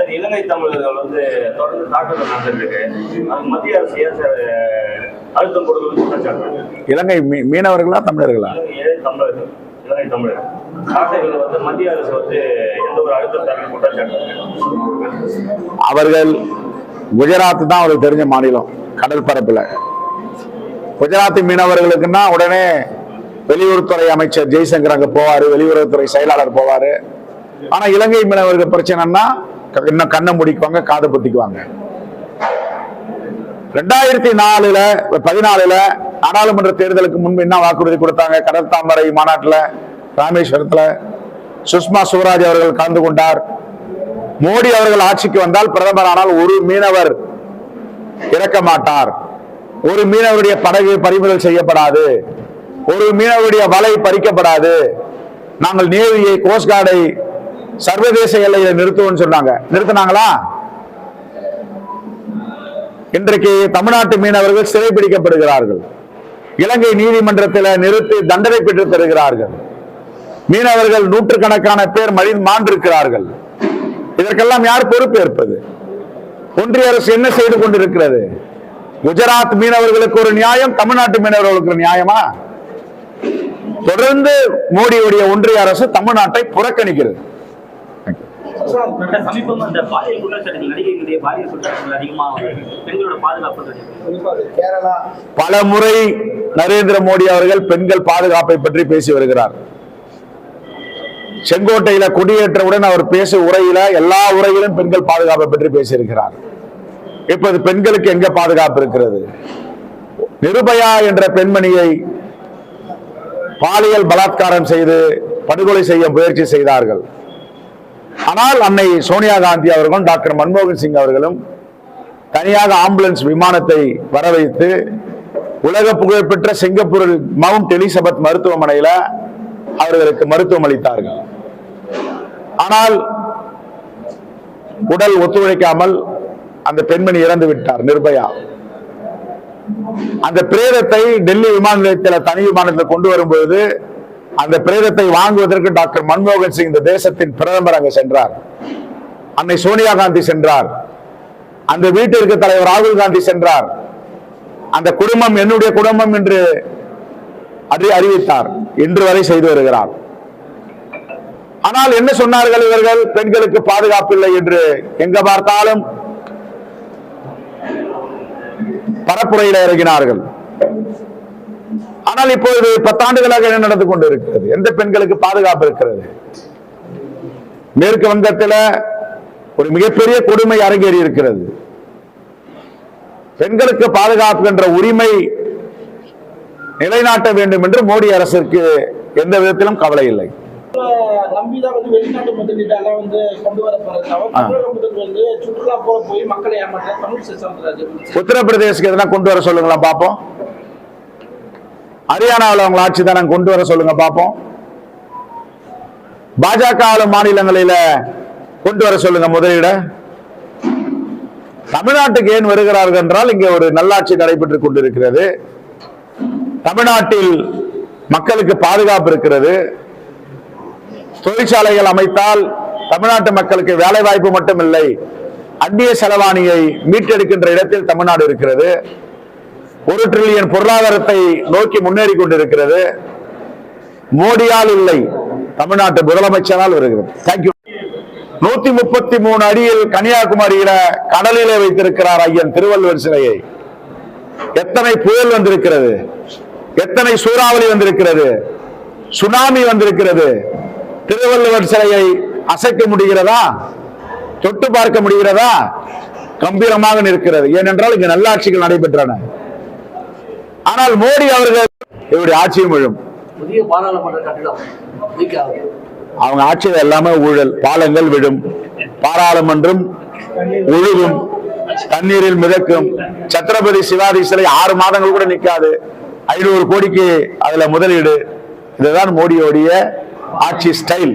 Sir இலங்கை தமிழர்கள் வந்து தொடர்ந்து தாக்குதல் நடந்துட்டு இருக்கு அதுக்கு மத்திய அரசு ஏன் சார் அழுத்தம் கொடுக்கணும் குற்றச்சாட்டு இலங்கை மீனவர்களா தமிழர்களா? தமிழர்கள். இலங்கை தமிழர்கள். தாக்குதல் வந்து மத்திய அரசு வந்து எந்த ஒரு அழுத்தம் தரல குற்றச்சாட்டு அவர்கள் குஜராத் தான் அவருக்கு தெரிஞ்ச மாநிலம் கடல் பரப்புல. குஜராத் மீனவர்களுக்குன்னா உடனே வெளியுறவுத்துறை அமைச்சர் ஜெய்சங்கர் அங்க போவாரு வெளியுறவுத்துறை செயலாளர் போவாரு. ஆனா இலங்கை மீனவர்கள் பிரச்சனைன்னா இன்னும் கண்ணை முடிக்குவாங்க காதை பொத்திக்குவாங்க. ரெண்டாயிரத்தி நாலுல பதினாலுல நாடாளுமன்ற தேர்தலுக்கு முன்பு என்ன வாக்குறுதி கொடுத்தாங்க? கடல் தாமரை மாநாட்டுல ராமேஸ்வரத்துல சுஷ்மா சுவராஜ் அவர்கள் கலந்து கொண்டார். மோடி அவர்கள் ஆட்சிக்கு வந்தால் பிரதமர் ஆனால் ஒரு மீனவர் இறக்க மாட்டார் ஒரு மீனவருடைய படகு பறிமுதல் செய்யப்படாது. ஒரு மீனவருடைய வலை பறிக்கப்படாது. நாங்கள் நேவியை கோஸ்ட்கார்டை சர்வதேச எல்லையை நிறுத்துவோம்னு சொன்னாங்க. நிறுத்தினாங்களா? இன்றைக்கு தமிழ்நாட்டு மீனவர்கள் சிறை பிடிக்கப்படுகிறார்கள். இலங்கை நீதிமன்றத்தில் நிறுத்தி தண்டனை பெற்று தருகிறார்கள். மீனவர்கள் நூற்றுக்கணக்கான பேர் மழி மாண்டிருக்கிறார்கள். இதற்கெல்லாம் யார் பொறுப்பேற்பது ஒன்றிய அரசு என்ன செய்து கொண்டிருக்கிறது? குஜராத் மீனவர்களுக்கு ஒரு நியாயம் தமிழ்நாட்டு மீனவர்களுக்கு ஒரு நியாயமா? தொடர்ந்து மோடியுடைய ஒன்றிய அரசு தமிழ்நாட்டை புறக்கணிக்கிறது. சமீபமா இந்த பாலியல் குற்றச்சாட்டு நடிகைகளுடைய பாலியல் குற்றச்சாட்டுகள் அதிகமாக வருது. பெண்களோட பாதுகாப்பு கேரளா. பல முறை நரேந்திர மோடி அவர்கள் பெண்கள் பாதுகாப்பை பற்றி பேசி வருகிறார். செங்கோட்டையில கொடியேற்றவுடன் அவர் பேசும் உரையில எல்லா உரையிலும் பெண்கள் பாதுகாப்பை பற்றி பேசியிருக்கிறார். இப்போது பெண்களுக்கு எங்க பாதுகாப்பு இருக்கிறது? நிருபயா என்ற பெண்மணியை பாலியல் பலாத்காரம் செய்து படுகொலை செய்ய முயற்சி செய்தார்கள். ஆனால் அன்னை சோனியா காந்தி அவர்களும் டாக்டர் மன்மோகன் சிங் அவர்களும் தனியாக ஆம்புலன்ஸ் விமானத்தை வர வைத்து உலக புகழ்பெற்ற சிங்கப்பூரில் மவுண்ட் எலிசபெத் மருத்துவமனையில் அவர்களுக்கு மருத்துவம் அளித்தார்கள். ஆனால் உடல் ஒத்துழைக்காமல் அந்த பெண்மணி இறந்து விட்டார் நிர்பயா. அந்த பிரேதத்தை டெல்லி விமான நிலையத்தில் தனி விமானத்தில் கொண்டு வரும்போது அந்த பிரேதத்தை வாங்குவதற்கு டாக்டர் மன்மோகன் சிங் இந்த தேசத்தின் பிரதமர் அங்கு சென்றார். அன்னை சோனியா காந்தி சென்றார். அந்த வீட்டிற்கு தலைவர் ராகுல் காந்தி சென்றார். அந்த குடும்பம் என்னுடைய குடும்பம் என்று அதை அறிவித்தார். இன்று வரை செய்து வருகிறார். ஆனால் என்ன சொன்னார்கள் இவர்கள்? பெண்களுக்கு பாதுகாப்பு இல்லை என்று எங்க பார்த்தாலும் பரப்புரையில் இறங்கினார்கள். ஆனால் இப்பொழுது பத்தாண்டுகளாக என்ன நடந்து கொண்டு இருக்கிறது எந்த பெண்களுக்கு பாதுகாப்பு இருக்கிறது? மேற்கு வங்கத்தில் ஒரு மிகப்பெரிய கொடுமை அரங்கேறி இருக்கிறது. பெண்களுக்கு பாதுகாப்பு என்ற உரிமை நிலைநாட்ட வேண்டும் என்று மோடி அரசிற்கு எந்த விதத்திலும் கவலை இல்லை. உத்தரப்பிரதேசக்கு எதனா கொண்டு வர சொல்லுங்களா பாப்போம். ஹரியானாவில் அவங்க ஆட்சி தானே கொண்டு வர சொல்லுங்க பார்ப்போம் பாஜக ஆளும் மாநிலங்களில கொண்டு வர சொல்லுங்க முதலீட. தமிழ்நாட்டுக்கு ஏன் வருகிறார்கள் என்றால் இங்கே ஒரு நல்லாட்சி நடைபெற்றுக் கொண்டிருக்கிறது. தமிழ்நாட்டில் மக்களுக்கு பாதுகாப்பு இருக்கிறது. தொழிற்சாலைகள் அமைத்தால் தமிழ்நாட்டு மக்களுக்கு வேலை வாய்ப்பு மட்டுமில்லை. அந்நிய செலவாணியை மீட்டெடுக்கின்ற இடத்தில் தமிழ்நாடு இருக்கிறது. ஒரு டிரில்லியன் பொருளாதாரத்தை நோக்கி முன்னேறி கொண்டிருக்கிறது. மோடியால் இல்லை தமிழ்நாட்டு முதலமைச்சரால் வருகிறது. தேங்க்யூ நூத்தி முப்பத்தி மூணு அடியில் கன்னியாகுமரியில கடலிலே வைத்திருக்கிறார் ஐயன் திருவள்ளுவர் சிலையை. எத்தனை புயல் வந்திருக்கிறது? எத்தனை சூறாவளி வந்திருக்கிறது? சுனாமி வந்திருக்கிறது. திருவள்ளுவர் சிலையை அசைக்க முடிகிறதா? தொட்டு பார்க்க முடிகிறதா? கம்பீரமாக நிற்கிறது. ஏனென்றால் இங்கு நல்லாட்சிகள் நடைபெற்றன. ஆனால் மோடி அவர்கள் இவருடைய ஆட்சியும் விழும் புதிய பாராளுமன்ற கட்டிடம் அவங்க ஆட்சியில் எல்லாமே ஊழல் பாலங்கள் விழும் பாராளுமன்றம் ஒழுகும் தண்ணீரில் மிதக்கும். சத்ரபதி சிவாஜி சிலை ஆறு மாதங்கள் கூட நிக்காது. ஐநூறு கோடிக்கு அதுல முதலீடு. இதுதான் மோடியோடைய ஆட்சி ஸ்டைல்.